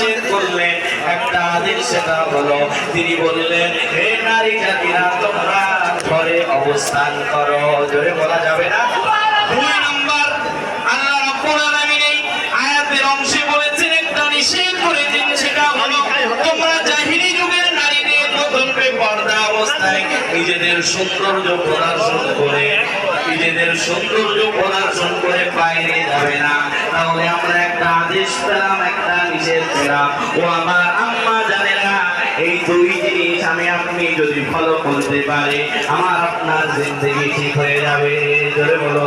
নিষেধ করলেন একটা আদেশ সেটা হলো, তিনি বললেন, হে নারী জাতিরা, তোমরা ঘরে অবস্থান করো। জোরে বলা যাবে না? নিজেদের সৌন্দর্য প্রদর্শন করে নিজেদের সৌন্দর্য প্রদর্শন করে বাইরে যাবে না। তাহলে আমরা একটা আদেশ পেলাম একটা নিষেধ পেলাম। ও আমার আম্মা জানে না এই দুই জিনিস আমি আপনি যদি ফলো করতে পারি আমার আপনার জিন্দগি ঠিক হয়ে যাবে। জোরে বলো।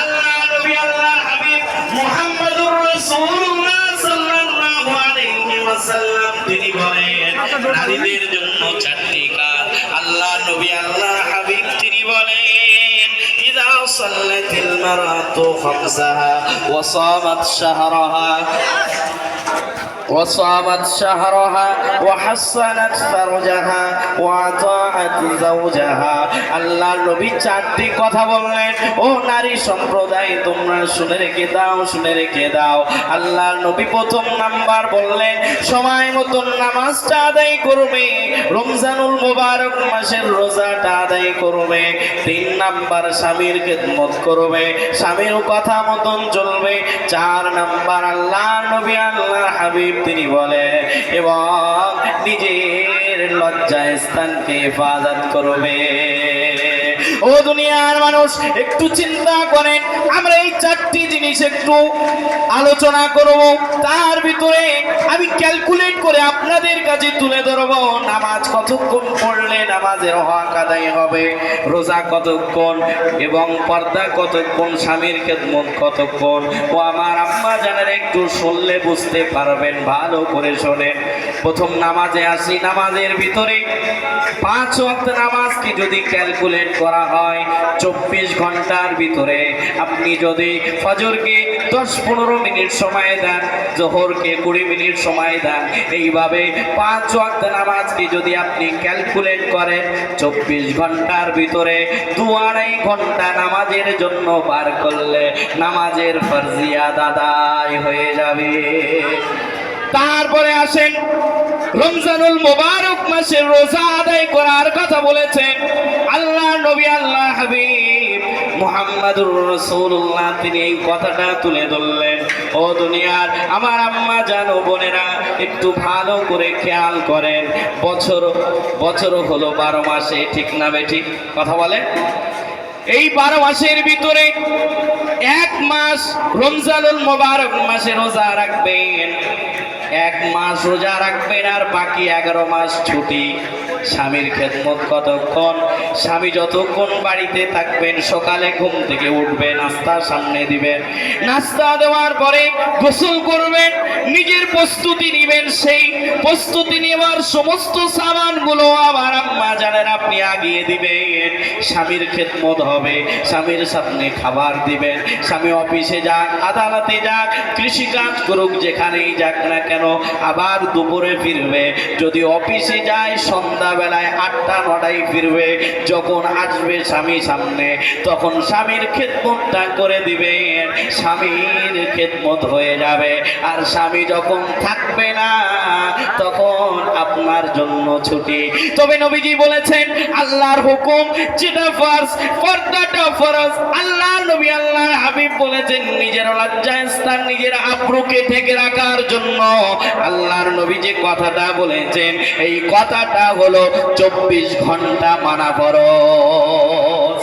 আল্লাহ নবী আল্লাহ হাবিব মুহাম্মদুর রাসূলুল্লাহ সাল্লাল্লাহু আলাইহি ওয়াসাল্লাম তিনি বলেন নারীদের জন্য চারটি কাজ النبي الله حبيبتي بولين إذا صلت المرأة خمسها وصامت شهرها وصامت شهرها وحصنت فرجها وأطاعت زوجها আল্লাহ নবী চারটি কথা বললেন ও নারী সম্প্রদায় তোমরা শুনে রেখে দাও শুনে রেখে দাও আল্লাহ নবী প্রথম নাম্বার বললেন সময় মতন নামাজটা আদায় করবে রমজানুল মোবারক মাসের রোজাটা আদায় করবে তিন নাম্বার স্বামীর খেদমত করবে স্বামীর কথা মতন চলবে চার নাম্বার আল্লাহ নবী আল্লাহ হাবিব তিনি বলেন এবং নিজের লজ্জা স্থানকে হেফাজত করবে। ও দুনিয়ার মানুষ, একটু চিন্তা করেন, আমরা এই চারটি জিনিস একটু আলোচনা করব। তার ভিতরে আমি ক্যালকুলেট করে আপনাদের কাছে তুলে ধরব। নামাজ কতক্ষণ পড়লে নামাজের হক আদায় হবে? রোজা কতক্ষণ এবং পর্দা কতক্ষণ? স্বামীর খেদমত কতক্ষণ? ও আমার আম্মা জানেন একটু শুনলে বুঝতে পারবেন, ভালো করে শোনেন। প্রথম নামাজে আসি, নামাজের ভিতরে পাঁচ ওয়াক্ত নামাজকে যদি ক্যালকুলেট করা হয়, চব্বিশ ঘণ্টার ভিতরে আপনি যদি ফজরকে দশ পনেরো মিনিট সময় দেন, জোহরকে কুড়ি মিনিট সময় দেন, এইভাবে পাঁচ ওয়াক্ত নামাজকে যদি আপনি ক্যালকুলেট করেন, চব্বিশ ঘণ্টার ভিতরে দু আড়াই ঘণ্টা নামাজের জন্য বার করলে নামাজের ফরজিয়া দাদাই হয়ে যাবে। তারপরে আসেন, রমজানুল মোবারক মাসের রোজা আদায় করার কথা বলেছেন। আল্লাহ নবী, আল্লাহ হাবিব। মুহাম্মাদুর রাসূলুল্লাহ, তিনি এই কথাটা তুলে ধরলেন। ও দুনিয়ার আমার আম্মা, জানো বোনেরা, একটু ভালো করে খেয়াল করেন। বছর বছর হলো বারো মাসে, ঠিক না ঠিক? কথা বলে এই বারো মাসের ভিতরে এক মাস রমজানুল মোবারক মাসে রোজা রাখবেন। এক মাস রোজা রাখবেন আর বাকি এগারো মাস ছুটি। স্বামীর খেদমত কতক্ষণ? স্বামী যতক্ষণ বাড়িতে থাকবেন, সকালে ঘুম থেকে উঠবে নাস্তা সামনে দিবেন। নাস্তা দেওয়ার পরে গোসল করবেন, নিজের প্রস্তুতি নিবেন। সেই প্রস্তুতি নেওয়ার সমস্ত সামানগুলো আবার আম্মা জানেন আপনি আগিয়ে দিবেন। স্বামীর খেদমত হবে, স্বামীর সামনে খাবার দিবেন। স্বামী অফিসে যাক, আদালতে যাক, কৃষিকাজ করুক, যেখানেই যাক না কেন, আবার দুপুরে ফিরবে। যদি অফিসে যায় সন্ধ্যাবেলায় আটটা, নটায় ফিরবে। যখন আসবে স্বামী সামনে, তখন স্বামীর খেদমতটা করে দিবেন স্বামীর খেদমত হয়ে যাবে। আর স্বামী যখন থাকবে না, তখন আপনার জন্য ছুটি। তবে নবীজি বলেছেন, আল্লাহর হুকুম যেটা ফার্স পর্দাটা ফরজ। আল্লাহ নবী আল্লাহ হাবিব বলেছেন, নিজের লজ্জা স্থান নিজের আব্রুকে ঢেকে রাখার জন্য। আল্লাহর নবী যে কথাটা বলেছেন, এই কথাটা হলো চব্বিশ ঘণ্টা মানা ফরজ।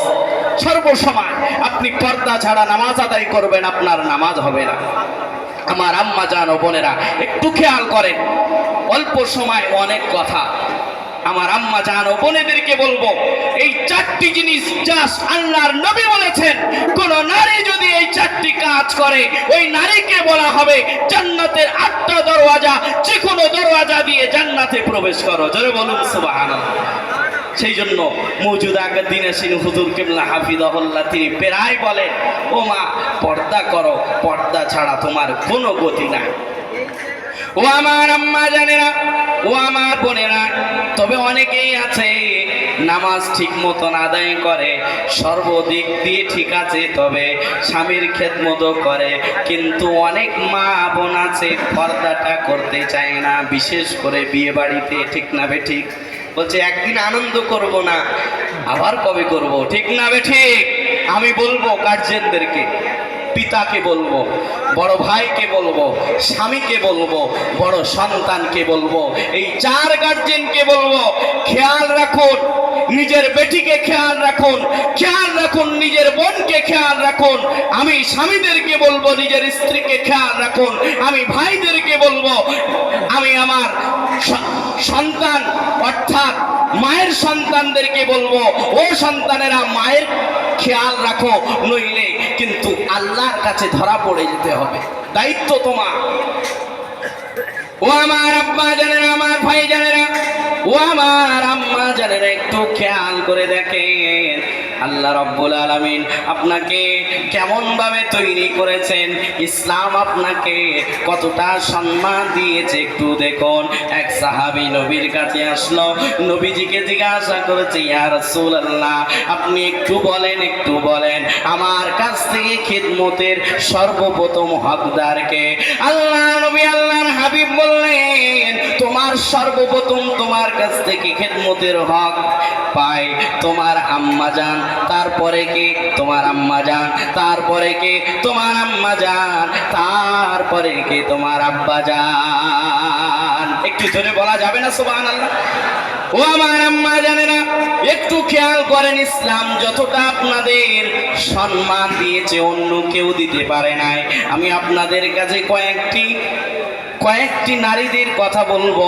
সর্বসময় আপনি পর্দা ছাড়া নামাজ আদায় করবেন, আপনার নামাজ হবে না। আমার আম্মা জান বোনেরা, একটু খেয়াল করেন। অল্প সময় অনেক কথা। আমার আম্মা জান বোনেদেরকে বলব, এই চারটি জিনিস জাস্ট আল্লাহর নবী বলেছেন, কোন নারী যদি এই চারটি কাজ করে, ওই নারীকে বলা হবে জান্নাতের আটটা দরওয়াজা যে কোনো দরওয়াজা দিয়ে জান্নাতে প্রবেশ করো। জোরে বলুন, সুবহানাল্লাহ। সেই জন্য মৌজুদ আগের দিনে সিন হুজুর কেবলা হাফিদহল্লা তিনি প্রায় বলেন ও মা পর্দা করো, পর্দা ছাড়া তোমার কোনো গতি নাই। ও আমার আম্মা জানেরা, ও আমার বোনেরা, তবে অনেকেই আছে, নামাজ ঠিক মতন আদায় করে, সর্বদিক দিয়ে ঠিক আছে, তবে স্বামীর খেদমতো করে, কিন্তু অনেক মা বোন আছে, পর্দাটা করতে চায় না, বিশেষ করে বিয়ে বাড়িতে, ঠিক না বে ঠিক? বলছে, একদিন আনন্দ করব না, আবার কবে করব? ঠিক না বে ঠিক? আমি বলব গার্জেনদেরকে পিতাকে বলব, বড় ভাইকে বলব, স্বামীকে বলব, বড় সন্তানকে বলব, এই চার গার্জেনকে বলব, খেয়াল রাখুন, নিজের বেটিকে খেয়াল রাখুন খেয়াল রাখুন, নিজের বোনকে খেয়াল রাখুন, আমি স্বামীদেরকে বলব, নিজের স্ত্রীকে খেয়াল রাখুন, আমি ভাইদেরকে বলব, আমি আমার সন্তান, অর্থাৎ মায়ের সন্তানদেরকে বলব, ও সন্তানেরা মায়ের খেয়াল রাখো, নইলে কিন্তু আল্লাহর কাছে ধরা পড়ে যেতে হবে। দায়িত্ব তোমার। ও আমার আব্বা জানেরা, আমার ভাই জানেরা, ও আমার আম্মা জানেরা, একটু খেয়াল করে দেখেন। আল্লাহ রব্বুল আলামিন আপনাকে কেমনভাবে তৈরি করেছেন? ইসলাম আপনাকে কতটা সম্মান দিয়েছে একটু দেখুন। এক সাহাবী নবীর কাছে আসলো, নবীজিকে জিজ্ঞাসা করেছে, ইয়া রাসূলুল্লাহ, আপনি একটু বলেন একটু বলেন। আমার কাছ থেকে খিদমতের সর্বপ্রথম হকদারকে? আল্লাহ নবী আল্লাহর হাবিব বললেন তোমার সর্বপ্রথম তোমার কাছ থেকে খেদমতের হক পায়। তোমার আম্মা যান, তারপরে কে? তোমার আম্মা যান, তারপরে কে? তোমার আম্মা যান, তারপরে কে? তোমার আব্বা যান। একটু ধরে বলা যাবে না, সুবহানাল্লাহ? ও আমার আম্মা জানে না একটু খেয়াল করেন ইসলাম যতটা আপনাদের সম্মান দিয়েছে, অন্য কেউ দিতে পারে নাই। আমি আপনাদের কাছে কয়েকটি কয়েকটি নারীদের কথা বলব।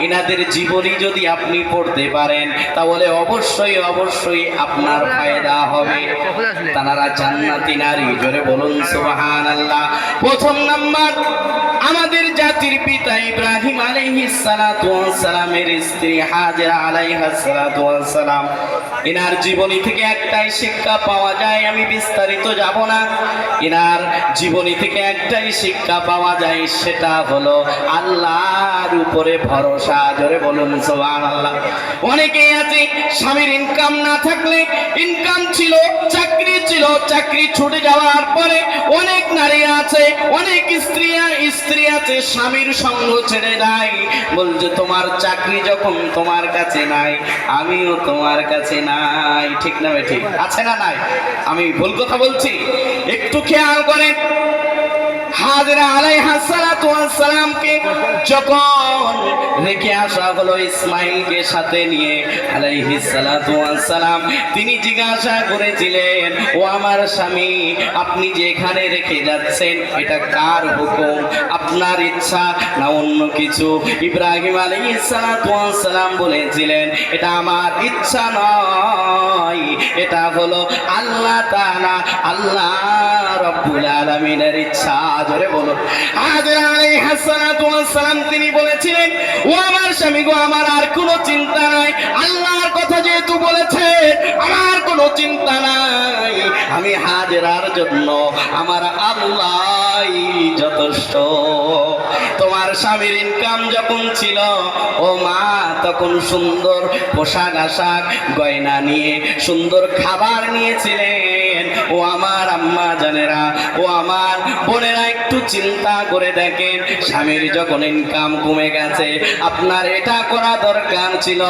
এনাদের জীবনী যদি আপনি পড়তে পারেন, তাহলে অবশ্যই অবশ্যই আপনার ফায়দা হবে। তারা জান্নাতি নারী। জোরে বলুন, সুবহানাল্লাহ। প্রথম নাম্বার আমাদের জাতির পিতা ইব্রাহিম আলাইহিস সালাতু ওয়াস সালামের স্ত্রী হাজেরা আলাইহাস সালাতু ওয়াস সালাম। এনার জীবনী থেকে একটাই শিক্ষা পাওয়া যায়, আমি বিস্তারিত যাব না। এনার জীবনী থেকে একটাই শিক্ষা পাওয়া যায়, সেটা হলো আল্লাহর উপরে ভরসা। জোরে বলুন, সুবহানাল্লাহ। অনেকেই আছে, স্বামীর ইনকাম না থাকলে ইনকাম ছিল, চাকরি ছিল, চাকরি ছুটে যাওয়ার পরে অনেক নারী আছে, অনেক স্ত্রী স্ত্রী আছে স্বামীর সঙ্গ ছেড়ে নাই। বলছে, তোমার চাকরি যখন তোমার কাছে নাই, আমিও তোমার কাছে নাই। ঠিক না ঠিক আছে না নাই? আমি ভুল কথা বলছি? একটু খেয়াল করেন। হাজরা আলাইহিস সালাতু যখন হলো সাথে নিয়ে সালাতু সালাম, তিনি জিজ্ঞাসা করেছিলেন, ও আমার স্বামী, আপনি যে এখানে রেখে যাচ্ছেন, এটা কার হুকুম? আপনার ইচ্ছা না অন্য কিছু? ইব্রাহিম আলাইহিস সালাতু সালাম বলেছিলেন, এটা আমার ইচ্ছা নয়। এটা হলো আল্লাহ তাআলা, আল্লাহ রব্বুল আলামিনের ইচ্ছা। জোরে বলো হাজরা আলাইহিস তিনি বলেছিলেন, ও আমার স্বামী গো, আমার আর কোনো চিন্তা নাই। আল্লাহর কথা যেহেতু বলেছে, আমার কোনো চিন্তা নাই। আমি হাজরার জন্য আমার আল্লাহ যথেষ্ট। তোমার স্বামীর ইনকাম যখন ছিল, ও মা তখন সুন্দর পোশাক আশাক গয়না নিয়ে সুন্দর খাবার নিয়েছিলেন। ও আমার আম্মা জানেরা, ও আমার বোনেরা একটু চিন্তা করে দেখেন, স্বামীর যখন ইনকাম কমে গেছে, আপনার এটা করা দরকার ছিল,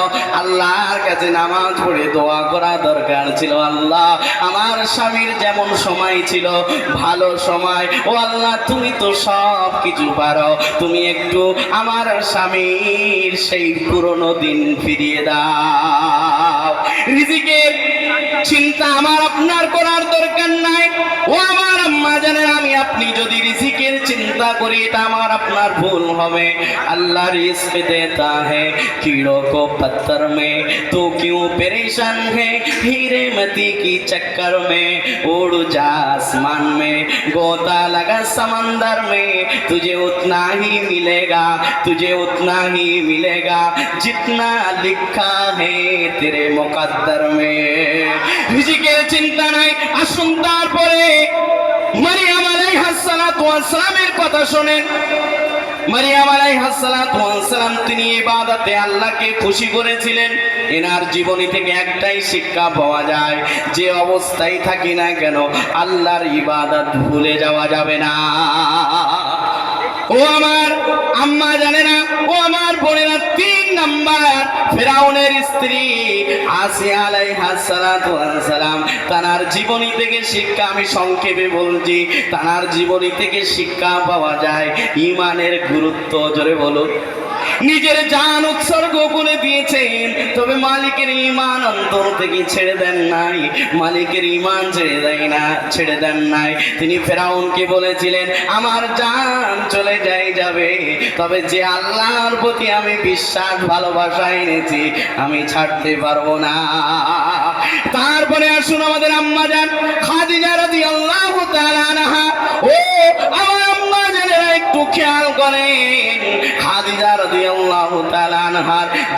আল্লাহর কাছে নামাজ পড়ে দোয়া করা দরকার ছিল, আল্লাহ আমার স্বামীর যেমন সময় ছিল, ভালো সময়, ও আল্লাহ তুমি তো সব কিছু পারো, তুমি একটু আমার স্বামীর সেই পুরনো দিন ফিরিয়ে দাও। রিজিকের চিন্তা আমার আপনার করার দরকার নাই। ও আমার আম্মা আমি আপনি যদি রিজিকের চিন্তা করি এটা আমার আপনার ভুল হবে अल्लाह रिस्क देता है कीड़ों को पत्थर में तो क्यों परेशान है हीरे मती की चक्कर में उड़ जा आसमान में गोता लगा समंदर में तुझे उतना ही मिलेगा तुझे उतना ही मिलेगा जितना लिखा है तेरे मुकद्दर में রিজিকের চিন্তা নাই আসুন তারপরে মারিয়াম আলাইহিস সালাতু ওয়াস সালামের কথা শোনেন। মারিয়াম আলাইহাসসালাম তিনি ইবাদতে আল্লাহকে খুশি করেছিলেন। এনার জীবনী থেকে একটাই শিক্ষা পাওয়া যায়, যে অবস্থায় থাকি না কেন, আল্লাহর ইবাদত ভুলে যাওয়া যাবে না। ও আমার আম্মা জানে না, ও আমার বোনেরা তিন নাম্বার। ফেরাউনের স্ত্রী আসিয়া আলাইহা সালাতু সালাম তানার জীবনী থেকে শিক্ষা আমি সংক্ষেপে বলছি, তানার জীবনী থেকে শিক্ষা পাওয়া যায়, ইমানের গুরুত্ব জোরে বলুন। নিজের জান উৎসর্গ করে দিয়েছেন। তবে মালিকের ইমান অন্তর থেকে ছেড়ে দেন নাই। মালিকের ইমান ছেড়ে দেয় না, ছেড়ে দেন নাই। তিনি ফেরাউনকে বলেছিলেন, আমার জান চলে যাই যাবে। তবে যে আল্লাহর প্রতি আমি বিশ্বাস, ভালোবাসা এনেছি, আমি ছাড়তে পারব না। তারপরে আসুন আমাদের আম্মা যান, খাদিজা তাআলা আনহা। ও, আমার আম্মা জানেরা, একটু খেয়াল করেন, খাদিজা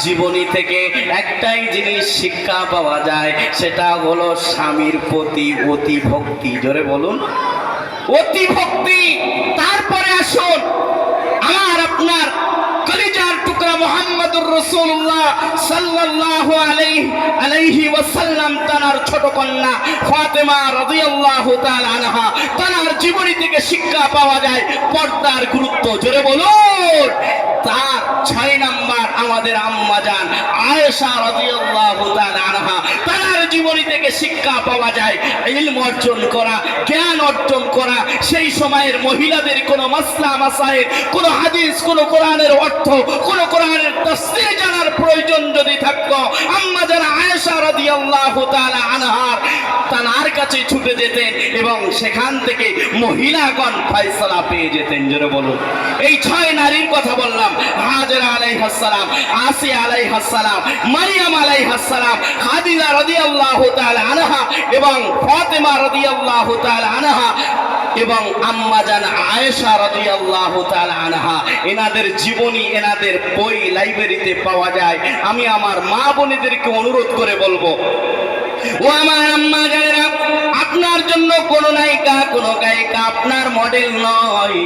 জীবনী থেকে একটাই জিনিস শিক্ষা পাওয়া যায়, সেটা হলো স্বামীর প্রতি অতি ভক্তি জোরে বলুন। অতি ভক্তি তারপরে আসুন, আমার আপনার কলিজার টুকরা মোহাম্মদুর রসুল্লাহ আলাইহি ওয়াসাল্লাম ছোট কন্যা ফাতেমা আনহা জীবনী থেকে শিক্ষা পাওয়া যায় পর্দার গুরুত্ব। জোরে বলুন। তার ছয় নাম্বার আমাদের আম্মা যান আয়েশা রাদিয়াল্লাহু তাআলা আনহা। তার জীবনী থেকে শিক্ষা পাওয়া যায়, ইলম অর্জন করা, জ্ঞান অর্জন করা। সেই সময়ের মহিলাদের কোনো মাসলা মাসায়ের, কোনো হাদিস, কোনো কোরআনের অর্থ, কোনো কোরআনের তাফসীর জানার প্রয়োজন যদি থাকতো, আম্মা যারা আয়েশা রাদিয়াল্লাহু তার কাছে ছুটে যেতেন এবং সেখান থেকে মহিলাগণ ফয়সালা পেয়ে যেতেন, জোরে বলুন। এই ছয় নারীর কথা বললাম, হাজরা আলাইহাস সালাম, আসিয়া আলাইহাস সালাম, মারিয়াম আলাইহাস সালাম, খাদিজা রাদিয়াল্লাহু তাআলা আনহা এবং ফাতেমা রাদিয়াল্লাহু তাআলা আনহা এবং আম্মা জান আয়েশা রাদিয়াল্লাহু তাআলা আনহা, এনাদের জীবনী, এনাদের বই লাইব্রেরিতে পাওয়া যায়। আমি আমার মা বোনেদেরকে অনুরোধ করে বলব, ও আমার আম্মা জানেরা আপনার জন্য কোন নায়িকা, কোন গায়িকা আপনার মডেল নয়।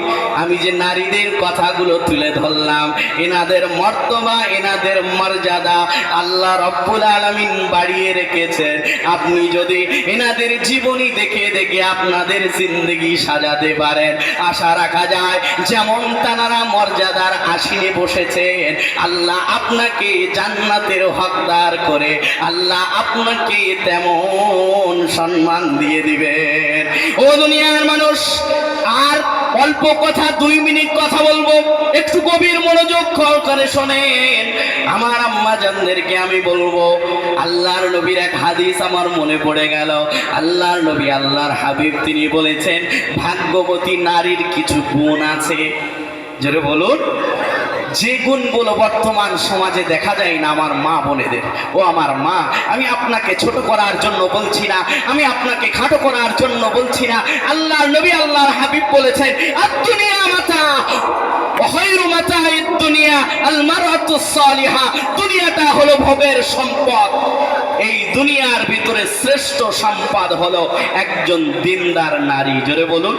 আমি যে নারীদের কথাগুলো তুলে ধরলাম, এনাদের মর্তবা, এনাদের মর্যাদা আল্লাহ রব্বুল আলামিন বাড়িয়ে রেখেছেন। আপনি যদি এনাদের জীবনী দেখে দেখে আপনাদের জিন্দগি সাজাতে পারেন, আশা রাখা যায় যেমন তানারা মর্যাদার আসিনে বসেছেন, আল্লাহ আপনাকে জান্নাতের হকদার করে, আল্লাহ আপনাকে তেমন সম্মান দিয়ে দিবেন। ও দুনিয়ার মানুষ, আর অল্প কথা, দুই মিনিট কথা বলব। একটু গভীর মনোযোগ করে শোনেন। আমার আম্মা জানদেরকে আমি বলব, আল্লাহর নবীর এক হাদিস আমার মনে পড়ে গেল। আল্লাহর নবী আল্লাহর হাবিব তিনি বলেছেন, ভাগ্যবতী নারীর কিছু গুণ আছে। যেটা বলুন। যে গুণগুলো বর্তমান সমাজে দেখা যায় না আমার মা বোনেদের। ও আমার মা, আমি আপনাকে ছোট করার জন্য বলছি না, আমি আপনাকে খাটো করার জন্য বলছি না। আল্লাহ নবী আল্লাহর হাবিব বলেছেন আর দুনিয়া মাতা দুনিয়া আল সালিহা দুনিয়াটা হলো ভবের সম্পদ। এই দুনিয়ার ভিতরে শ্রেষ্ঠ সম্পদ হলো একজন দিনদার নারী। জোরে বলুন।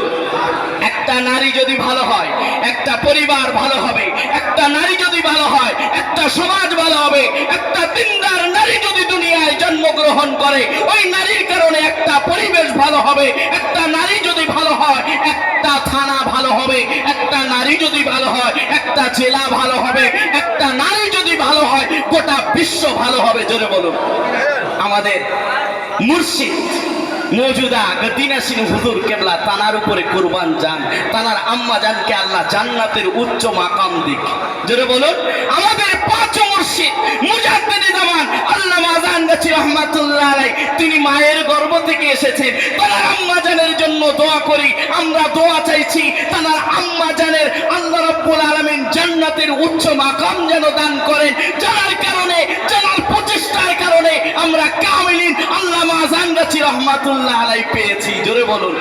একটা নারী যদি ভালো হয়, একটা পরিবার ভালো হবে, একটা নারী যদি ভালো হয়, একটা সমাজ ভালো হবে, একটা দিনদার নারী যদি দুনিয়ায় জন্মগ্রহণ করে, ওই নারীর কারণে একটা পরিবেশ ভালো হবে, একটা নারী যদি ভালো হয়, একটা থানা ভালো হবে, একটা নারী যদি ভালো হয়, একটা জেলা ভালো হবে, একটা নারী যদি ভালো হয়, গোটা বিশ্ব ভালো হবে। জোরে বলুন। আমাদের মুর্শিদ মজুদা গদিনাসিন হুজুর কেবলা, তানার উপরে কুরবান যান, তানার আম্মা জানকে আল্লাহ জান্নাতের উচ্চ মাকাম দিক। জোরে বলুন, আমাদের পাঁচ মুর্শিদ, মুজাদ্দিদ জামান আল্লাহ মাজান গাছি রহমাতুল্লাহ আলাই তিনি মায়ের গর্ভ থেকে এসেছেন। তানার আম্মা জানের জন্য দোয়া করি, আমরা দোয়া চাইছি, তানার আম্মা জানের আল্লাহ রাব্বুল আলামিন জান্নাতের উচ্চ মাকাম যেন দান করেন, যার কারণে জানার প্রচেষ্টার কারণে আমরা কামিলিন আল্লাহ মাজান গাছি রহমাতুল্লাহ আলাই পেয়েছি। জোরে বলুন।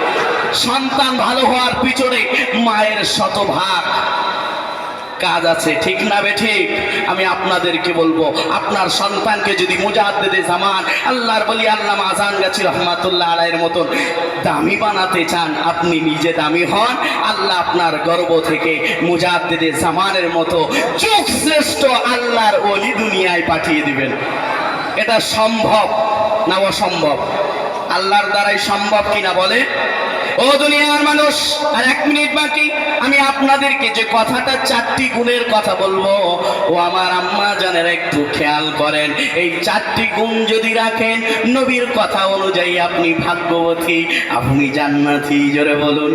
সন্তান ভালো হওয়ার পিছনে মায়ের শতভাগ। কাজ আছে, ঠিক না বে ঠিক? আমি আপনাদেরকে বলব, আপনার সন্তানকে যদি মুজাদ্দেদে জামান, আল্লাহর বলি আল্লাহ আজান গাছি রহমাতুল্লাহ আলাইয়ের মতন দামি বানাতে চান, আপনি নিজে দামি হন, আল্লাহ আপনার গর্ব থেকে মুজাদ্দেদে জামানের মতো চোখ শ্রেষ্ঠ আল্লাহর অলি দুনিয়ায় পাঠিয়ে দিবেন। এটা সম্ভব না অসম্ভব? আল্লাহর দ্বারাই সম্ভব কিনা বলে? ও দুনিয়ার মানুষ, আর এক মিনিট বাকি, আমি আপনাদেরকে যে কথাটা চারটি গুণের কথা বলব, ও আমার আম্মা জানের একটু খেয়াল করেন। এই চারটি গুণ যদি রাখেন, নবীর কথা অনুযায়ী আপনি ভাগ্যবতী, আপনি জান্নাতি, জোরে বলুন।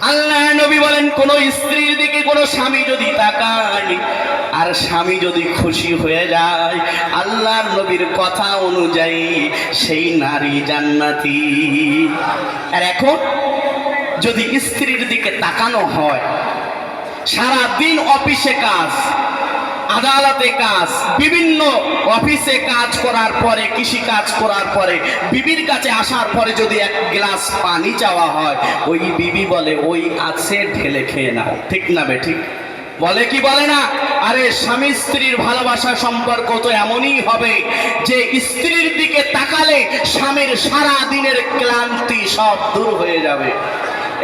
আল্লাহ নবী বলেন, কোন স্ত্রীর দিকে কোনো স্বামী যদি তাকায় আর স্বামী যদি খুশি হয়ে যায়, আল্লাহর নবীর কথা অনুযায়ী সেই নারী জান্নাতি। আর এখন যদি স্ত্রীর দিকে তাকানো হয় সারা দিন অফিসে কাজ, আদালতে কাজ, বিভিন্ন অফিসে কাজ করার পরে কৃষি কাজ করার পরে, বিবির কাছে আসার পরে যদি এক গ্লাস পানি চাওয়া হয়, ওই বিবি বলে, ওই আছে, ঢেলে খেয়ে নাও। ঠিক না বে, ঠিক? বলে কি বলে না? আরে স্বামী স্ত্রীর ভালোবাসা সম্পর্ক তো এমনই হবে যে স্ত্রীর দিকে তাকালে স্বামীর সারা দিনের ক্লান্তি সব দূর হয়ে যাবে।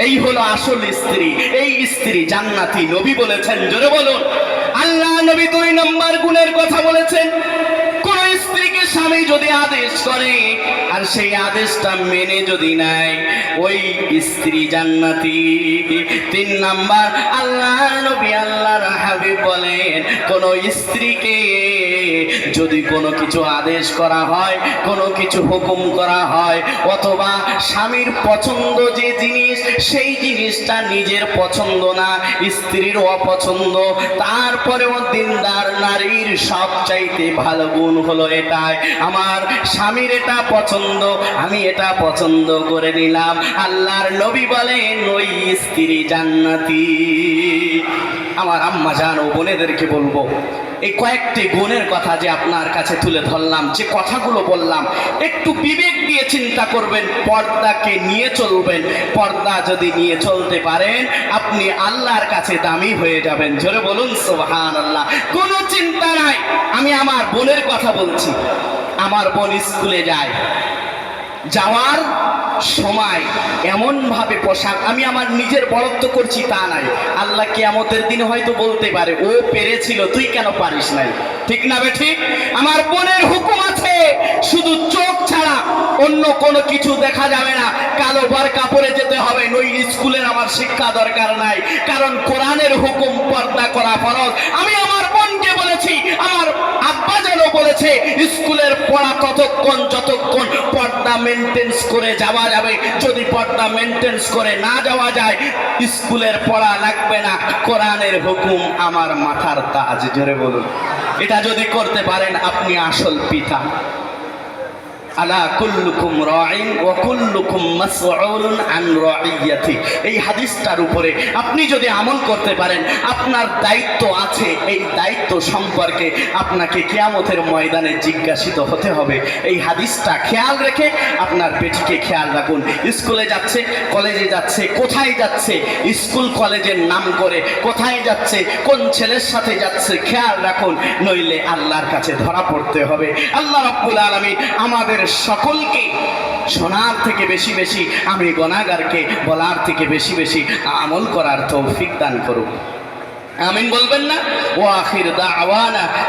এই হলো আসল স্ত্রী, এই স্ত্রী জান্নাতি নবী বলেছেন। জোরে বলুন। আল্লাহ নবী দুই নম্বর গুণের কথা বলেছেন। স্ত্রীকে স্বামী যদি আদেশ করে, আর সেই আদেশটা মেনে যদি নেয়, ওই স্ত্রী জান্নাতি। তিন নাম্বার আল্লাহ নবী আল্লাহর হাবিব বলেন, কোন স্ত্রীকে যদি কোনো কিছু আদেশ করা হয়, কোনো কিছু হুকুম করা হয়, অথবা স্বামীর পছন্দ যে জিনিস, সেই জিনিসটা নিজের পছন্দ না, স্ত্রীর অপছন্দ, তারপরেও দিনদার নারীর সবচাইতে ভালো গুণ হলো এটাই আমার স্বামীর এটা পছন্দ, আমি এটা পছন্দ করে নিলাম। আল্লাহর নবী বলেন, ওই স্ত্রী জান্নাতি। আমার আম্মা জান ও বোনেদেরকে বলব এই কয়েকটি গুণের কথা যে আপনার কাছে তুলে ধরলাম, যে কথাগুলো বললাম, একটু বিবেক দিয়ে চিন্তা করবেন, পর্দাকে নিয়ে চলবেন। পর্দা যদি নিয়ে চলতে পারেন, আপনি আল্লাহর কাছে দামি হয়ে যাবেন। জোরে বলুন সোহান আল্লাহ কোনো চিন্তা নাই। আমি আমার বোনের কথা বলছি। আমার বোন স্কুলে যায়। যাওয়ার সময় এমন ভাবে পোশাক আমি আমার নিজের বরত্ব করছি তা নাই। আল্লাহ কিয়ামতের দিনে হয়তো বলতে পারে, ও পেরেছিল, তুই কেন পারিস নাই? ঠিক না বে ঠিক? আমার বোনের হুকুম আছে, শুধু চোখ ছাড়া অন্য কোনো কিছু দেখা যাবে না। কালো বার কাপড়ে যেতে হবে নই স্কুলের আমার শিক্ষা দরকার নাই। কারণ কোরআনের হুকুম পর্দা করা ফরজ। আমি আমার বোনকে বলেছি, আমার যেন বলেছে, স্কুলের পড়া ততক্ষণ যতক্ষণ পর্দা মেনটেন্স করে যাওয়া যাবে, যদি পর্দা মেনটেন্স করে না যাওয়া যায়, স্কুলের পড়া লাগবে না। কোরআনের হুকুম আমার মাথার তাজ জোরে বলুন। এটা যদি করতে পারেন, আপনি আসল পিতা। কুল্লুকুম কুল্লুকুম এই হাদিসটার উপরে আপনি যদি আমল করতে পারেন, আপনার দায়িত্ব আছে, এই দায়িত্ব সম্পর্কে আপনাকে কিয়ামতের ময়দানে জিজ্ঞাসিত হতে হবে। এই হাদিসটা খেয়াল রেখে আপনার বেটিকে খেয়াল রাখুন। স্কুলে যাচ্ছে, কলেজে যাচ্ছে, কোথায় যাচ্ছে? স্কুল কলেজের নাম করে কোথায় যাচ্ছে? কোন ছেলের সাথে যাচ্ছে? খেয়াল রাখুন, নইলে আল্লাহর কাছে ধরা পড়তে হবে। আল্লাহ রাব্বুল আলামিন আমাদের সকলকে শোনার থেকে বেশি বেশি আমি গণাগারকে বলার থেকে বেশি বেশি আমল করার তৌফিক দান করুক। আমিন বলবেন না? ও আখির দাওয়ানা